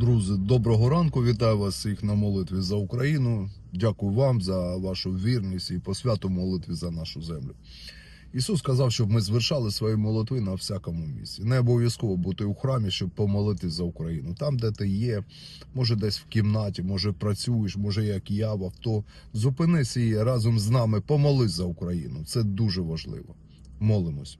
Друзі, доброго ранку. Вітаю вас всіх на молитві за Україну. Дякую вам за вашу вірність і посвяту молитві за нашу землю. Ісус сказав, щоб ми звершали свої молитви на всякому місці. Не обов'язково бути у храмі, щоб помолитись за Україну. Там, де ти є, може десь в кімнаті, може працюєш, може як я в авто. Зупинись і разом з нами помолись за Україну. Це дуже важливо. Молимось.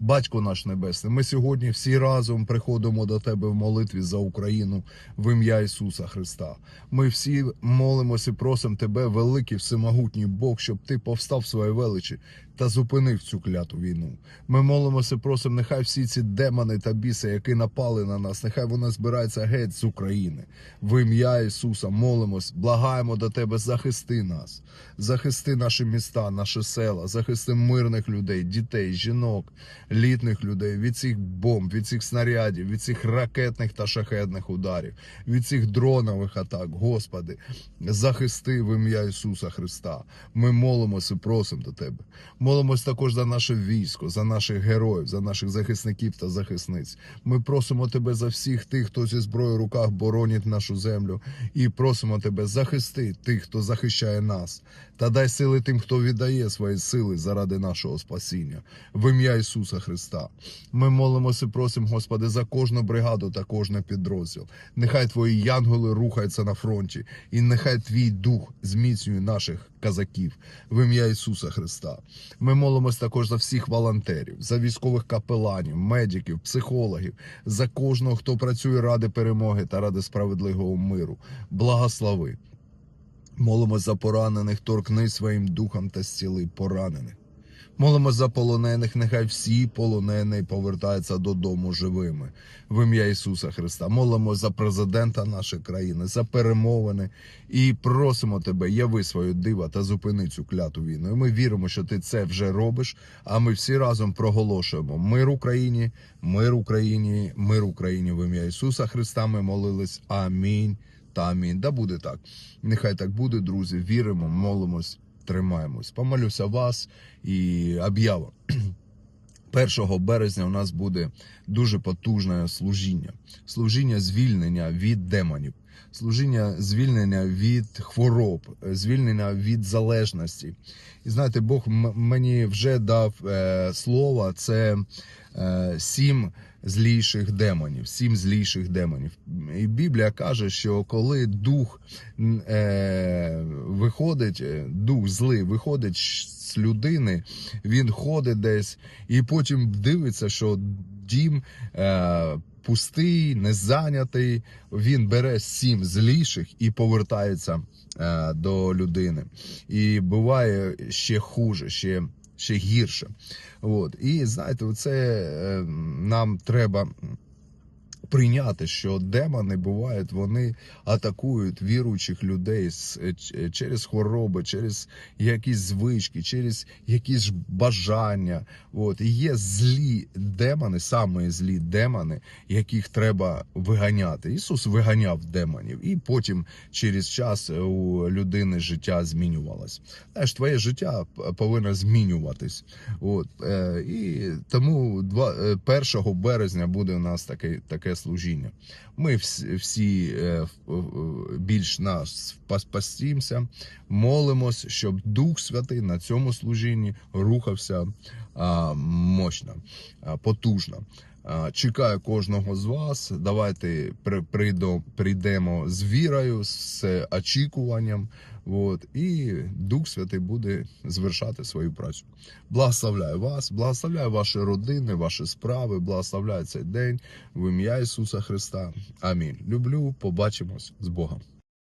Батько наш Небесний, ми сьогодні всі разом приходимо до Тебе в молитві за Україну в ім'я Ісуса Христа. Ми всі молимося і просимо Тебе, великий всемогутній Бог, щоб Ти повстав своє величі та зупинив цю кляту війну. Ми молимося, просимо, нехай всі ці демони та біси, які напали на нас, нехай вони збираються геть з України. В ім'я Ісуса молимось, благаємо до Тебе, захисти нас, захисти наші міста, наші села, захисти мирних людей, дітей, жінок, літних людей від цих бомб, від цих снарядів, від цих ракетних та шахетних ударів, від цих дронових атак. Господи, захисти в ім'я Ісуса Христа. Ми молимося, просимо до Тебе. Молимось також за наше військо, за наших героїв, за наших захисників та захисниць. Ми просимо Тебе за всіх тих, хто зі зброєю в руках боронить нашу землю, і просимо Тебе захисти тих, хто захищає нас, та дай сили тим, хто віддає свої сили заради нашого спасіння. В ім'я Ісуса Христа. Ми молимося, просимо, Господи, за кожну бригаду та кожний підрозділ. Нехай Твої янголи рухаються на фронті, і нехай Твій дух зміцнює наших казаків в ім'я Ісуса Христа. Ми молимось також за всіх волонтерів, за військових капеланів, медиків, психологів, за кожного, хто працює ради перемоги та ради справедливого миру. Благослови. Молимось за поранених, торкни своїм духом та зціли поранених. Молимось за полонених, нехай всі полонені повертаються додому живими в ім'я Ісуса Христа. Молимось за президента нашої країни, за перемовини і просимо тебе, яви свою дива та зупини цю кляту війну. І ми віримо, що ти це вже робиш. А ми всі разом проголошуємо мир Україні, мир Україні, мир Україні в ім'я Ісуса Христа. Ми молились. Амінь та амінь. Да буде так. Нехай так буде, друзі. Віримо, молимось тримаємось. Помолюся вас і об'ява. 1 березня у нас буде дуже потужне служіння. Служіння звільнення від демонів, служіння звільнення від хвороб, звільнення від залежності. І знаєте, Бог мені вже дав е, слово, це е, сім зліших демонів, сім зліших демонів. І Біблія каже, що коли дух е, виходить, е, дух злий виходить з людини, він ходить десь і потім дивиться, що дім е, пустий, незайнятий. Він бере сім зліших і повертається е, до людини. І буває ще хуже, ще, ще гірше. От. І знаєте, це е, нам треба. Прийняти, що демони бувають, вони атакують віруючих людей е, ч- через хвороби, через якісь звички, через якісь бажання. От і є злі демони, саме злі демони, яких треба виганяти. Ісус виганяв демонів, і потім через час у людини життя змінювалось. Знаєш, твоє життя повинно змінюватись. От е, і тому е, 1 березня буде у нас таке таке служіння. Ми всі, е, більш нас спастімося, молимось, щоб Дух Святий на цьому служінні рухався мощно, потужно. Чекаю кожного з вас. Давайте при- прийдемо з вірою, з очікуванням. От, і Дух Святий буде звершати свою працю. Благословляю вас, благословляю ваші родини, ваші справи, благословляю цей день в ім'я Ісуса Христа. Амінь. Люблю, побачимось з Богом.